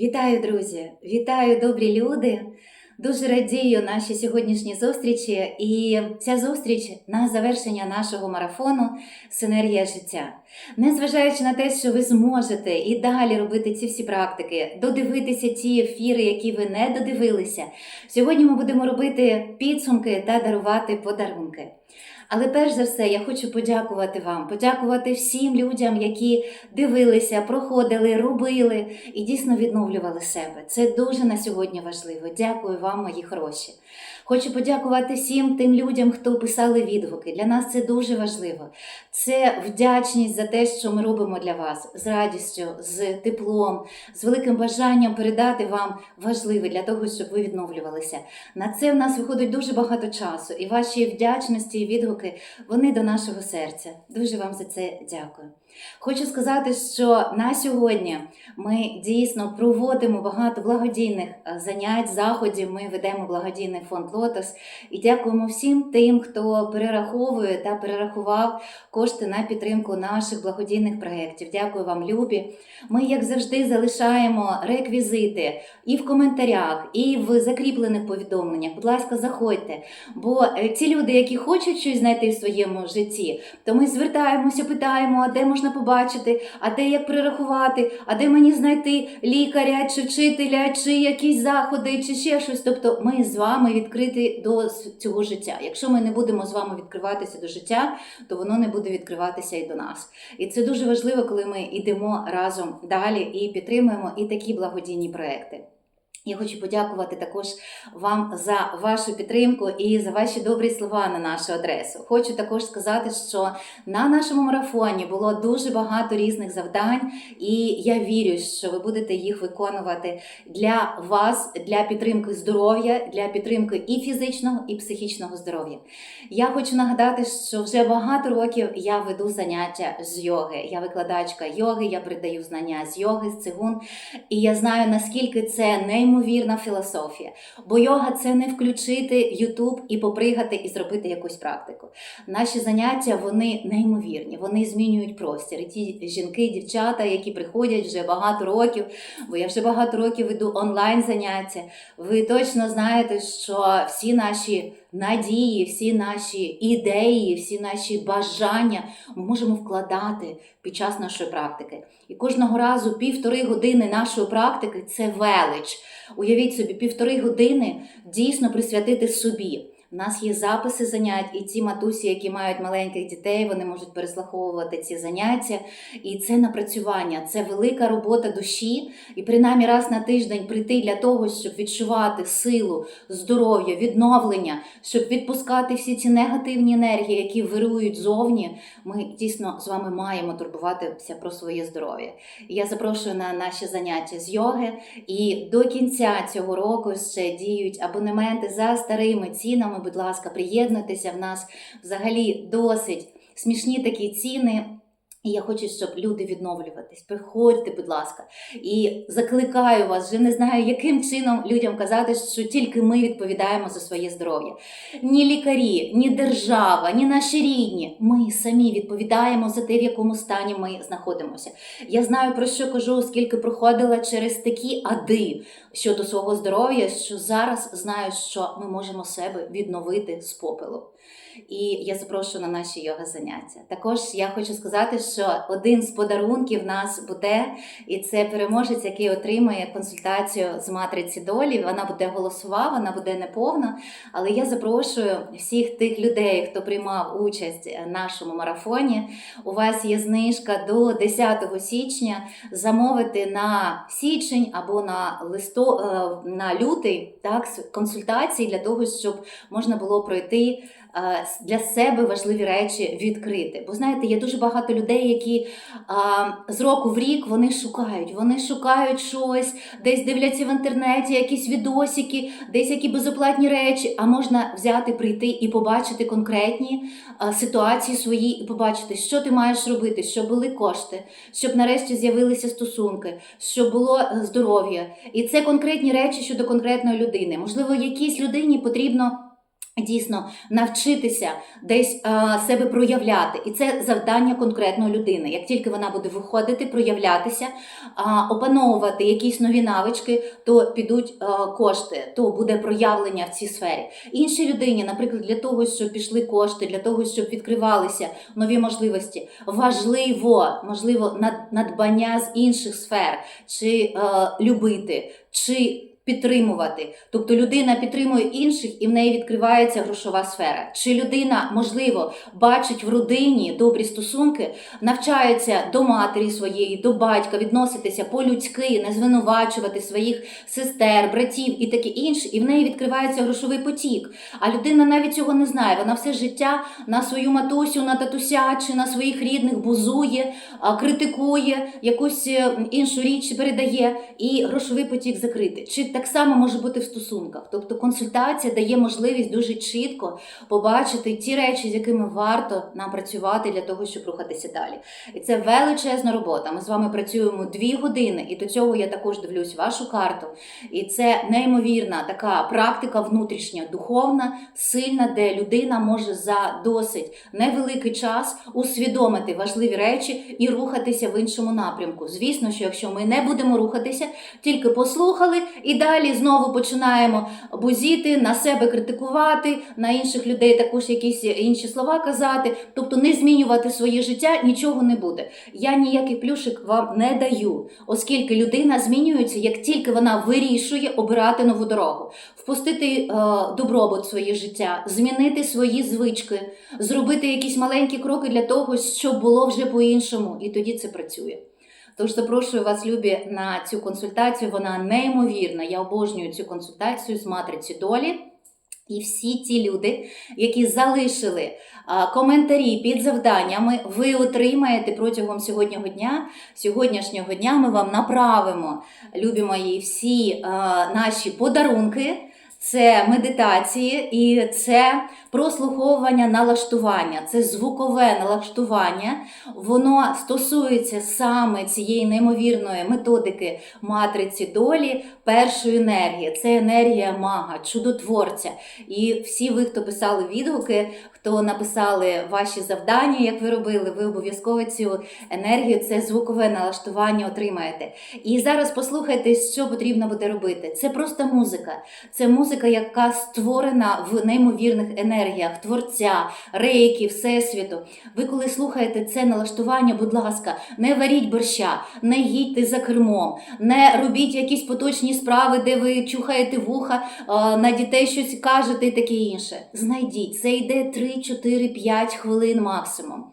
Вітаю, друзі! Вітаю, добрі люди! Дуже радію нашій сьогоднішній зустрічі. І ця зустріч на завершення нашого марафону Синергія життя. Незважаючи на те, що ви зможете і далі робити ці всі практики, додивитися ті ефіри, які ви не додивилися. Сьогодні ми будемо робити підсумки та дарувати подарунки. Але перш за все, я хочу подякувати вам, подякувати всім людям, які дивилися, проходили, робили і дійсно відновлювали себе. Це дуже на сьогодні важливо. Дякую вам, мої хороші. Хочу подякувати всім тим людям, хто писали відгуки. Для нас це дуже важливо. Це вдячність за те, що ми робимо для вас з радістю, з теплом, з великим бажанням передати вам важливе для того, щоб ви відновлювалися. На це в нас виходить дуже багато часу, і ваші вдячності і відгуки вони до нашого серця. Дуже вам за це дякую. Хочу сказати, що на сьогодні ми дійсно проводимо багато благодійних е, занять, заходів. Ми ведемо благодійний фонд Лотос і дякуємо всім тим, хто перераховує та перерахував кошти на підтримку наших благодійних проєктів. Дякую вам, любі. Ми, як завжди, залишаємо реквізити і в коментарях, і в закріплених повідомленнях. Будь ласка, заходьте. Бо е, ті люди, які хочуть щось знайти в своєму житті, то ми звертаємося, питаємо, де можна побачити, а де як перерахувати, а де мені знайти лікаря, чи вчителя, чи якісь заходи, чи ще щось. Тобто ми з вами відкриті до цього життя. Якщо ми не будемо з вами відкриватися до життя, то воно не буде відкриватися і до нас. І це дуже важливо, коли ми йдемо разом далі і підтримуємо і такі благодійні проекти. Я хочу подякувати також вам за вашу підтримку і за ваші добрі слова на нашу адресу. Хочу також сказати, що на нашому марафоні було дуже багато різних завдань, і я вірю, що ви будете їх виконувати для вас, для підтримки здоров'я, для підтримки і фізичного, і психічного здоров'я. Я хочу нагадати, що вже багато років я веду заняття з йоги. Я викладачка йоги, я передаю знання з йоги, з цигун. І я знаю, наскільки це неймовірна філософія. Бо йога це не включити Ютуб і попригати і зробити якусь практику. Наші заняття вони неймовірні, вони змінюють простір. І ті жінки, дівчата, які приходять вже багато років, бо я вже багато років веду онлайн заняття. Ви точно знаєте, що всі наші надії, всі наші ідеї, всі наші бажання ми можемо вкладати під час нашої практики. І кожного разу півтори години нашої практики це велич. Уявіть собі, півтори години дійсно присвятити собі. У нас є записи занять, і ці матусі, які мають маленьких дітей, вони можуть переслуховувати ці заняття. І це напрацювання, це велика робота душі. І принаймні раз на тиждень прийти для того, щоб відчувати силу, здоров'я, відновлення, щоб відпускати всі ці негативні енергії, які вирують зовні. Ми дійсно з вами маємо турбуватися про своє здоров'я. Я запрошую на наші заняття з йоги. І до кінця цього року ще діють абонементи за старими цінами. Будь ласка, приєднуйтеся в нас взагалі досить смішні такі ціни. І я хочу, щоб люди відновлюватись. Приходьте, будь ласка, і закликаю вас, вже не знаю, яким чином людям казати, що тільки ми відповідаємо за своє здоров'я. Ні лікарі, ні держава, ні наші рідні. Ми самі відповідаємо за те, в якому стані ми знаходимося. Я знаю про що кажу, оскільки проходила через такі ади щодо свого здоров'я, що зараз знаю, що ми можемо себе відновити з попелу. І я запрошую на наші йога заняття. Також я хочу сказати, що один з подарунків нас буде, і це переможець, який отримає консультацію з матриці долі. Вона буде голосова, вона буде неповна. Але я запрошую всіх тих людей, хто приймав участь в нашому марафоні. У вас є знижка до 10 січня замовити на січень або на листо е, на лютий так консультації для того, щоб можна було пройти е, для себе важливі речі відкрити. Бо знаєте, є дуже багато людей, які з року в рік вони шукають. Вони шукають щось, десь дивляться в інтернеті, якісь відосики, десь які безоплатні речі. А можна взяти, прийти і побачити конкретні ситуації свої, і побачити, що ти маєш робити, щоб були кошти, щоб нарешті з'явилися стосунки, щоб було е, здоров'я. І це конкретні речі щодо конкретної людини. Можливо, якійсь людині потрібно Дійсно навчитися десь а, себе проявляти, і це завдання конкретної людини. Як тільки вона буде виходити, проявлятися, а, опановувати якісь нові навички, то підуть а, кошти, то буде проявлення в цій сфері. Іншій людині, наприклад, для того, щоб пішли кошти, для того, щоб відкривалися нові можливості, важливо, можливо, над- надбання з інших сфер, чи е, любити, чи підтримувати. Тобто людина підтримує інших і в неї відкривається грошова сфера. Чи людина, можливо, бачить в родині добрі стосунки, навчається до матері своєї, до батька відноситися по-людськи, не звинувачувати своїх сестер, братів і таке інше, і в неї відкривається грошовий потік. А людина навіть цього не знає. Вона все життя на свою матусю, на татуся чи на своїх рідних бузує, критикує, якусь е, іншу річ передає, і грошовий потік закритий. Так само може бути в стосунках? Тобто консультація дає можливість дуже чітко побачити ті речі, з якими варто нам працювати для того, щоб рухатися далі. І це величезна робота. Ми з вами працюємо дві години, і до цього я також дивлюсь вашу карту. І це неймовірна така практика внутрішня, духовна, сильна, де людина може за досить невеликий час усвідомити важливі речі і рухатися в іншому напрямку. Звісно, що якщо ми не будемо рухатися, тільки послухали і далі знову починаємо бузіти, на себе критикувати, на інших людей також якісь інші слова казати, тобто не змінювати своє життя, нічого не буде. Я ніякий плюшик вам не даю, оскільки людина змінюється, як тільки вона вирішує обирати нову дорогу, впустити е, добробут в своє життя, змінити свої звички, зробити якісь маленькі кроки для того, щоб було вже по-іншому, і тоді це працює. Тож запрошую вас, любі, на цю консультацію. Вона неймовірна. Я обожнюю цю консультацію з матриці долі. І всі ті люди, які залишили коментарі під завданнями, ви отримаєте протягом сьогоднішнього дня. Сьогоднішнього дня ми вам направимо, любі мої, всі наші подарунки. Це медитації і це прослуховування налаштування, це звукове налаштування. Воно стосується саме цієї неймовірної методики матриці долі, першої енергії. Це енергія мага, чудотворця. І всі ви, хто писали відгуки, хто написали ваші завдання, як ви робили, ви обов'язково цю енергію, це звукове налаштування отримаєте. І зараз послухайте, що потрібно буде робити. Це просто музика. Це музика, яка створена в неймовірних енергіях творця, рейки, всесвіту. Ви коли слухаєте це налаштування, будь ласка, не варіть борща, не їдьте за кермом, не робіть якісь поточні справи, де ви чухаєте вуха, на дітей щось кажете і таке інше. Знайдіть, це йде 3, 4, 5 хвилин максимум.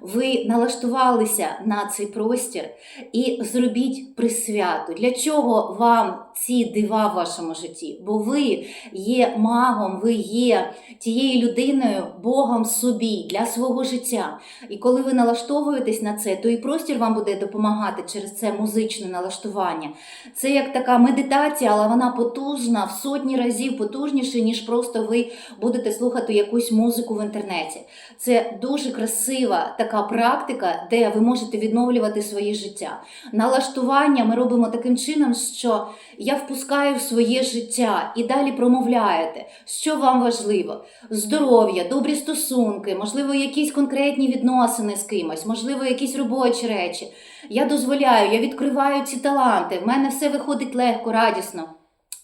Ви налаштувалися на цей простір і зробіть присвяту. Для чого вам ці дива в вашому житті? Бо ви є магом, ви є тією людиною, Богом собі для свого життя. І коли ви налаштовуєтесь на це, то і простір вам буде допомагати через це музичне налаштування. Це як така медитація, але вона потужна в сотні разів потужніше, ніж просто ви будете слухати якусь музику в інтернеті. Це дуже красива така практика, де ви можете відновлювати своє життя. Налаштування ми робимо таким чином, що я впускаю в своє життя і далі промовляєте, що вам важливо: здоров'я, добрі стосунки, можливо, якісь конкретні відносини з кимось, можливо, якісь робочі речі. Я дозволяю, я відкриваю ці таланти. В мене все виходить легко, радісно.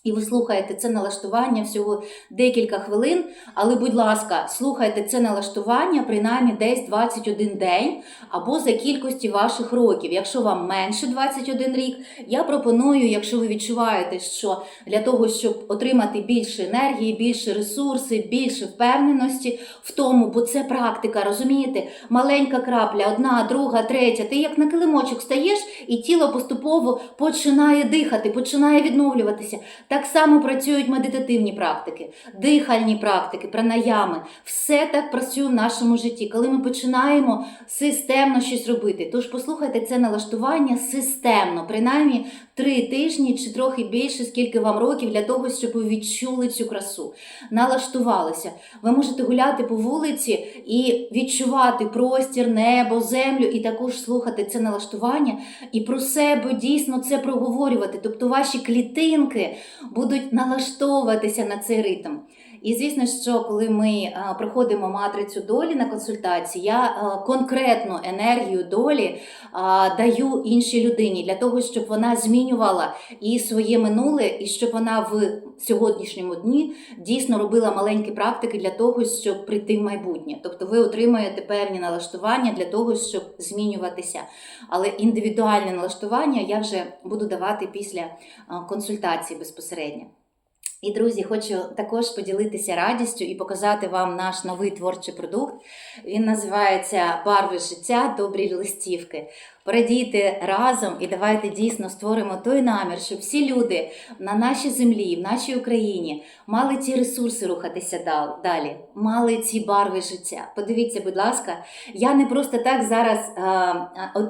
І ви слухаєте це налаштування всього декілька хвилин, але, будь ласка, слухайте це налаштування принаймні десь 21 день або за кількості ваших років. Якщо вам менше 21 рік, я пропоную, якщо ви відчуваєте, що для того, щоб отримати більше енергії, більше ресурси, більше впевненості в тому, бо це практика, розумієте? Маленька крапля, одна, друга, третя. Ти як на килимочок стаєш, і тіло поступово починає дихати, починає відновлюватися. Так само працюють медитативні практики, дихальні практики, пранаями. Все так працює в нашому житті, коли ми починаємо системно щось робити. Тож послухайте це налаштування системно, принаймні три тижні чи трохи більше, скільки вам років, для того, щоб ви відчули цю красу, налаштувалися. Ви можете гуляти по вулиці і відчувати простір, небо, землю, і також слухати це налаштування, і про себе дійсно це проговорювати. Тобто ваші клітинки будуть налаштовуватися на цей ритм. І звісно, що коли ми е, проходимо матрицю долі на консультації, я е, конкретну енергію долі е, даю іншій людині для того, щоб вона змінювала і своє минуле, і щоб вона в сьогоднішньому дні дійсно робила маленькі практики для того, щоб прийти в майбутнє. Тобто ви отримуєте певні налаштування для того, щоб змінюватися. Але індивідуальне налаштування я вже буду давати після консультації безпосередньо. І, друзі, хочу також поділитися радістю і показати вам наш новий творчий продукт. Він називається Барви життя, добрі листівки. Порадійте разом і давайте дійсно створимо той намір, щоб всі люди на нашій землі, в нашій Україні мали ті ресурси рухатися далі, мали ці барви життя. Подивіться, будь ласка, я не просто так зараз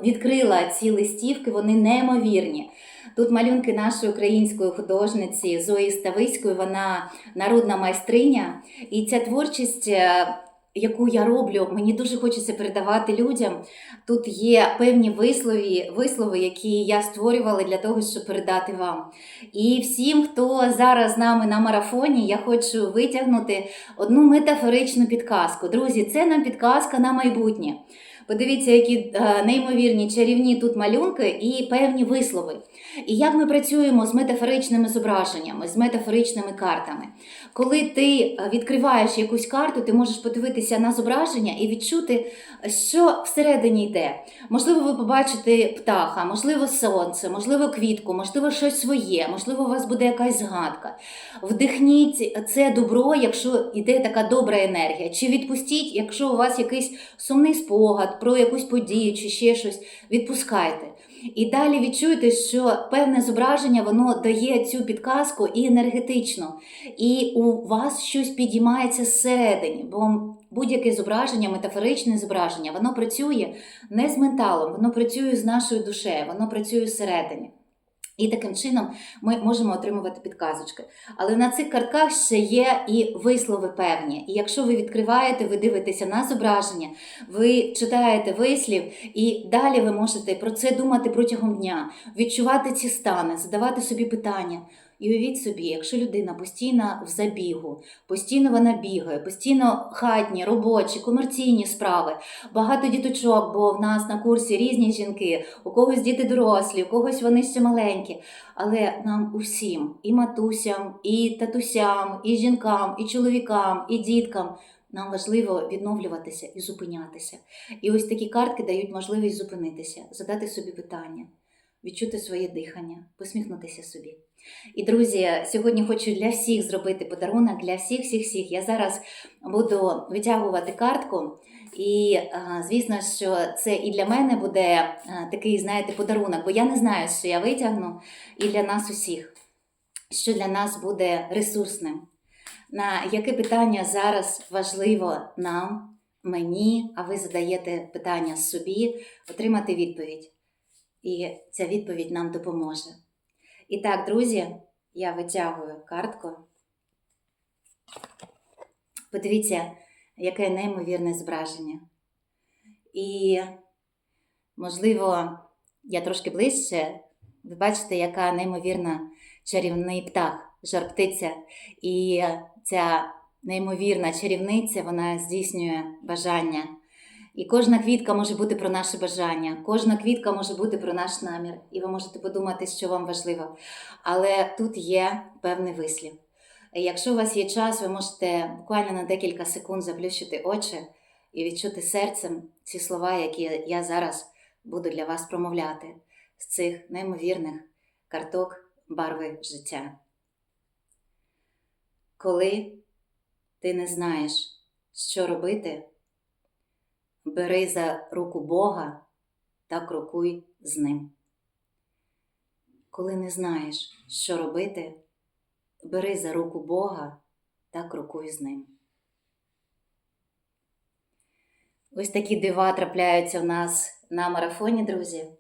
відкрила ці листівки, вони неймовірні. Тут малюнки нашої української художниці Зої Стависької, вона народна майстриня. І ця творчість, е, яку я роблю, мені дуже хочеться передавати людям. Тут є певні вислови, вислови, які я створювала для того, щоб передати вам. І всім, хто зараз з нами на марафоні, я хочу витягнути одну метафоричну підказку. Друзі, це нам підказка на майбутнє. Подивіться, які е, неймовірні чарівні тут малюнки і певні вислови. І як ми працюємо з метафоричними зображеннями, з метафоричними картами. Коли ти е, відкриваєш якусь карту, ти можеш подивитися на зображення і відчути, що всередині йде. Можливо, ви побачите птаха, можливо, сонце, можливо, квітку, можливо, щось своє, можливо, у вас буде якась згадка. Вдихніть це добро, якщо йде така добра енергія. Чи відпустіть, якщо у вас якийсь сумний спогад про якусь подію чи ще щось, відпускайте. І далі відчуєте, що певне зображення воно дає цю підказку і енергетично, і у вас щось підіймається зсередині, бо будь-яке зображення, метафоричне зображення, воно працює не з менталом, воно працює з нашою душею, воно працює зсередині. І таким чином ми можемо отримувати підказочки. Але на цих картках ще є і вислови певні. І якщо ви відкриваєте, ви дивитеся на зображення, ви читаєте вислів, і далі ви можете про це думати протягом дня, відчувати ці стани, задавати собі питання. І уявіть собі, якщо людина постійно в забігу, постійно вона бігає, постійно хатні, робочі, комерційні справи, багато діточок, бо в нас на курсі різні жінки, у когось діти дорослі, у когось вони ще маленькі. Але нам усім, і матусям, і татусям, і жінкам, і чоловікам, і діткам. Нам важливо відновлюватися і зупинятися. І ось такі картки дають можливість зупинитися, задати собі питання, відчути своє дихання, посміхнутися собі. І друзі, сьогодні хочу для всіх зробити подарунок, для всіх, всіх, всіх. Я зараз буду витягувати картку. І звісно, що це і для мене буде такий, знаєте, подарунок, бо я не знаю, що я витягну, і для нас усіх, що для нас буде ресурсним. На яке питання зараз важливо нам, мені, а ви задаєте питання собі, отримати відповідь. І ця відповідь нам допоможе. І так, друзі, я витягую картку. Подивіться, яке неймовірне зображення. І, можливо, я трошки ближче. Ви бачите, яка неймовірна чарівний птах, жар-птиця. І ця неймовірна чарівниця, вона здійснює бажання. І кожна квітка може бути про наше бажання, кожна квітка може бути про наш намір. І ви можете подумати, що вам важливо. Але тут є певний вислів. Якщо у вас є час, ви можете буквально на декілька секунд заплющити очі і відчути серцем ці слова, які я зараз буду для вас промовляти з цих неймовірних карток барви життя. Коли ти не знаєш, що робити, бери за руку Бога та крокуй з ним. Коли не знаєш, що робити, бери за руку Бога та крокуй з ним. Ось такі дива трапляються в нас на марафоні, друзі.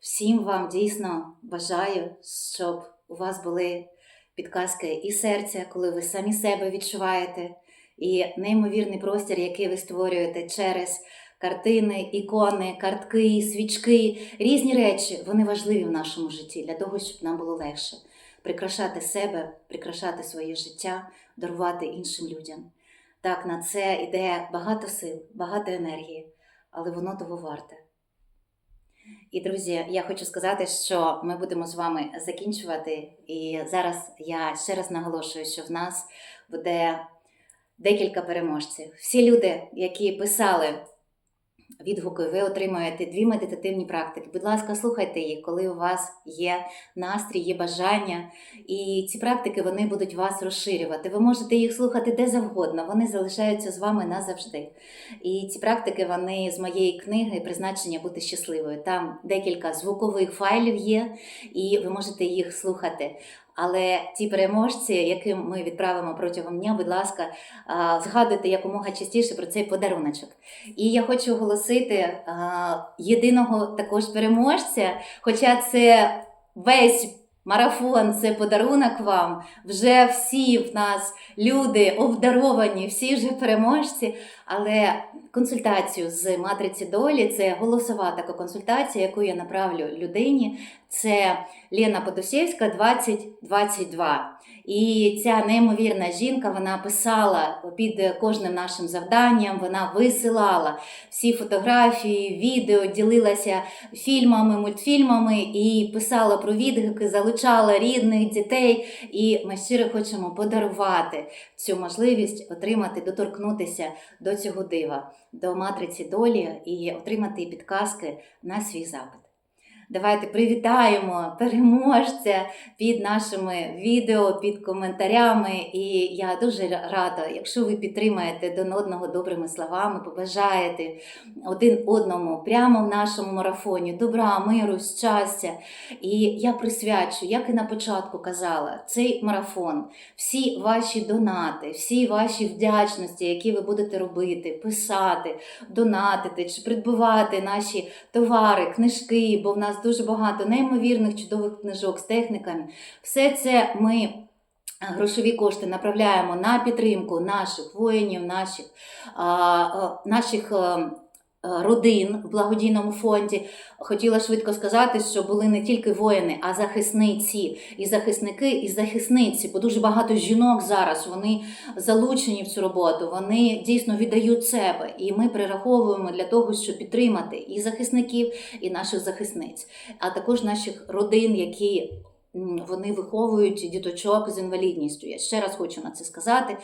Всім вам дійсно бажаю, щоб у вас були підказки і серця, коли ви самі себе відчуваєте, і неймовірний простір, який ви створюєте через картини, ікони, картки, свічки, різні речі, вони важливі в нашому житті для того, щоб нам було легше прикрашати себе, прикрашати своє життя дарувати іншим людям. Так, на це йде багато сил, багато енергії, але воно того варте. І, друзі, я хочу сказати, що ми будемо з вами закінчувати. І зараз я ще раз наголошую, що в нас буде декілька переможців. Всі люди, які писали відгуки, ви отримуєте дві медитативні практики. Будь ласка, слухайте їх, коли у вас є настрій, є бажання. І ці практики вони будуть вас розширювати. Ви можете їх слухати де завгодно, вони залишаються з вами назавжди. І ці практики вони з моєї книги призначення бути щасливою. Там декілька звукових файлів є, і ви можете їх слухати. Але ті переможці, яким ми відправимо протягом дня, будь ласка, згадуйте якомога частіше про цей подаруночок. І я хочу оголосити єдиного також переможця, хоча це весь. Марафон це подарунок вам. Вже всі в нас люди обдаровані, всі вже переможці. Але консультацію з матриці долі це голосова така консультація, яку я направлю людині. Це Лена Подусєвська 2022. І ця неймовірна жінка вона писала під кожним нашим завданням, вона висилала всі фотографії, відео, ділилася фільмами, мультфільмами і писала про відгуки, залучала рідних дітей. І ми щиро хочемо подарувати цю можливість отримати, доторкнутися до цього дива, до матриці долі і отримати підказки на свій запит. Давайте привітаємо переможця під нашими відео, під коментарями. І я дуже рада, якщо ви підтримаєте один одного добрими словами, побажаєте один одному прямо в нашому марафоні добра, миру, щастя. І я присвячу, як і на початку казала, цей марафон, всі ваші донати, всі ваші вдячності, які ви будете робити, писати, донатити чи придбувати наші товари, книжки, бо в нас дуже багато неймовірних чудових книжок з техніками. Все це ми. Грошові кошти направляємо на підтримку наших воїнів, наших, а, наших а, родин в благодійному фонді. Хотіла швидко сказати, що були не тільки воїни, а захисниці, і захисники, і захисниці, бо дуже багато жінок зараз вони залучені в цю роботу, вони дійсно віддають себе. І ми перераховуємо для того, щоб підтримати і захисників, і наших захисниць, а також наших родин, які вони виховують діточок з інвалідністю. Я ще раз хочу на це сказати.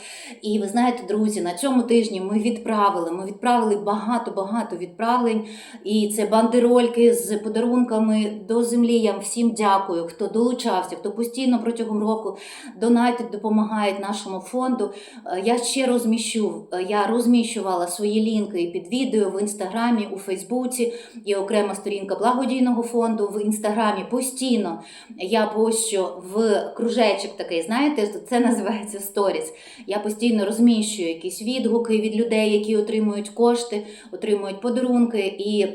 І ви знаєте, друзі, на цьому тижні ми відправили. Ми відправили багато-багато відправлень. І це бандерольки з подарунками до землі. Я всім дякую, хто долучався, хто постійно протягом року донатить, допомагає нашому фонду. Е, Я ще розміщу, е, я розміщувала свої лінки під відео в інстаграмі, у Фейсбуці. Є окрема сторінка благодійного фонду в інстаграмі. Постійно я пощу в кружечок такий, знаєте, це називається сторіс. Я постійно розміщую якісь відгуки від людей, які отримують кошти, отримують подарунки і.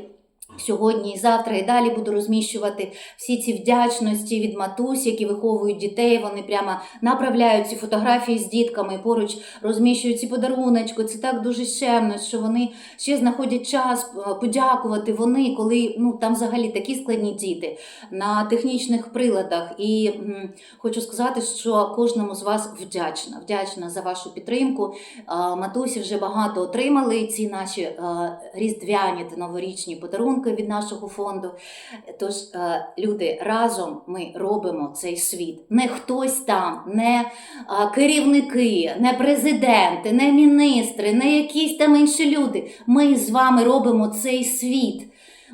Сьогодні і завтра і далі буду розміщувати всі ці вдячності від матусь, які виховують дітей. Вони прямо направляють ці фотографії з дітками, поруч розміщують ці подаруночки. Це так дуже щемно, що вони ще знаходять час е, подякувати. Вони, коли ну там взагалі такі складні діти на технічних приладах. І м, хочу сказати, що кожному з вас вдячна. Вдячна за вашу підтримку. А, Матусі вже багато отримали ці наші е, різдвяні та новорічні подарунки від нашого фонду. Тож, е, люди, разом ми робимо цей світ. Не хтось там, не керівники, не президенти, не міністри, не якісь там інші люди. Ми з вами робимо цей світ.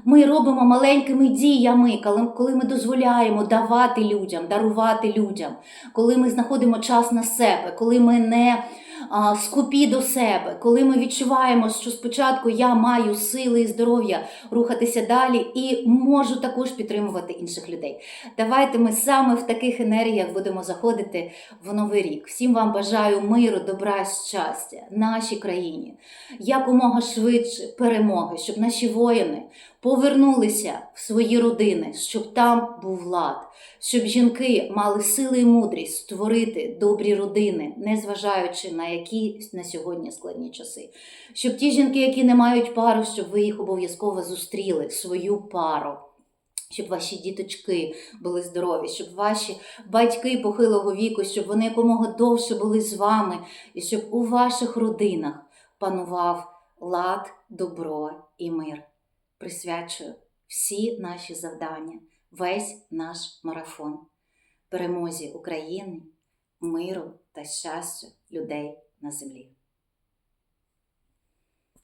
Ми робимо маленькими діями, коли- ми дозволяємо давати людям, дарувати людям, коли ми знаходимо час на себе, коли ми не скупі до себе, коли ми відчуваємо, що спочатку я маю сили і здоров'я рухатися далі і можу також підтримувати інших людей. Давайте ми саме в таких енергіях будемо заходити в новий рік. Всім вам бажаю миру, добра, щастя нашій країні, якомога швидше перемоги, щоб наші воїни повернулися в свої родини, щоб там був лад, щоб жінки мали сили і мудрість створити добрі родини, незважаючи на які на сьогодні складні часи. Щоб ті жінки, які не мають пару, щоб ви їх обов'язково зустріли, свою пару. щоб ваші діточки були здорові, щоб ваші батьки похилого віку, щоб вони якомога довше були з вами, і щоб у ваших родинах панував лад, добро і мир. Присвячую всі наші завдання, весь наш марафон, перемозі України, миру та щастя людей на землі.